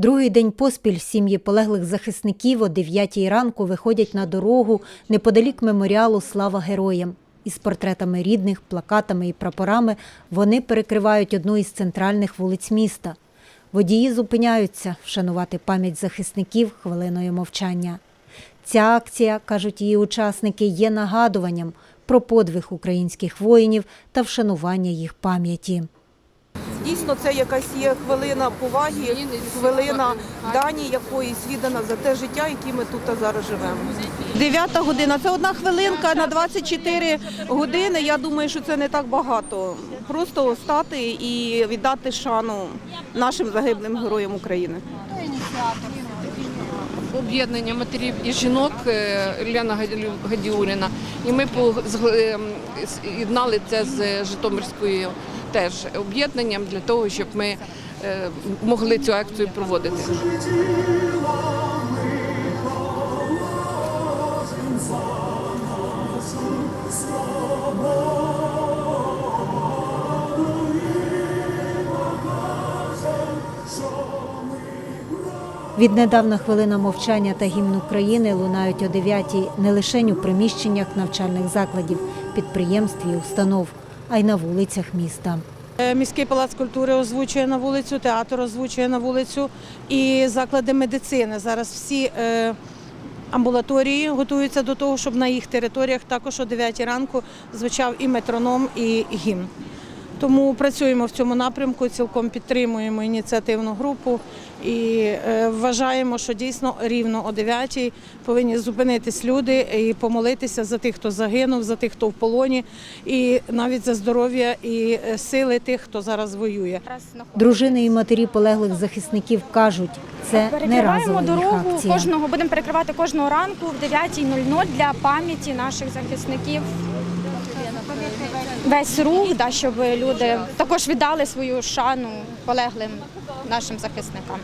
Другий день поспіль сім'ї полеглих захисників о 9 ранку виходять на дорогу неподалік меморіалу Слава героям. Із портретами рідних, плакатами і прапорами вони перекривають одну із центральних вулиць міста. Водії зупиняються вшанувати пам'ять захисників хвилиною мовчання. Ця акція, кажуть її учасники, є нагадуванням про подвиг українських воїнів та вшанування їх пам'яті. Дійсно, це якась є хвилина поваги, хвилина дані якоїсь віддана за те життя, яке ми тут зараз живемо. Дев'ята година це одна хвилинка на 24 години. Я думаю, що це не так багато. Просто стати і віддати шану нашим загиблим героям України. об'єднання матерів і жінок е, Ляна Гадю- Гадіуліна. І ми з'єднали це з Житомирською теж об'єднанням для того, щоб ми е, могли цю акцію проводити. Віднедавна хвилина мовчання та гімн України лунають о 9-й не лише у приміщеннях навчальних закладів, підприємств і установ, а й на вулицях міста. Е, Міський палац культури озвучує на вулицю, театр озвучує на вулицю і заклади медицини. Зараз всі е, амбулаторії готуються до того, щоб на їх територіях також о 9 ранку звучав і метроном, і гімн. Тому працюємо в цьому напрямку, цілком підтримуємо ініціативну групу і е, вважаємо, що дійсно рівно о 9 повинні зупинитись люди і помолитися за тих, хто загинув, за тих, хто в полоні, і навіть за здоров'я і е, сили тих, хто зараз воює. Дружини і матері полеглих захисників кажуть, це не разова дорогу акція. кожного, будемо перекривати кожного ранку в 9.00 для пам'яті наших захисників. Весь рух, да, щоб люди також віддали свою шану полеглим нашим захисникам.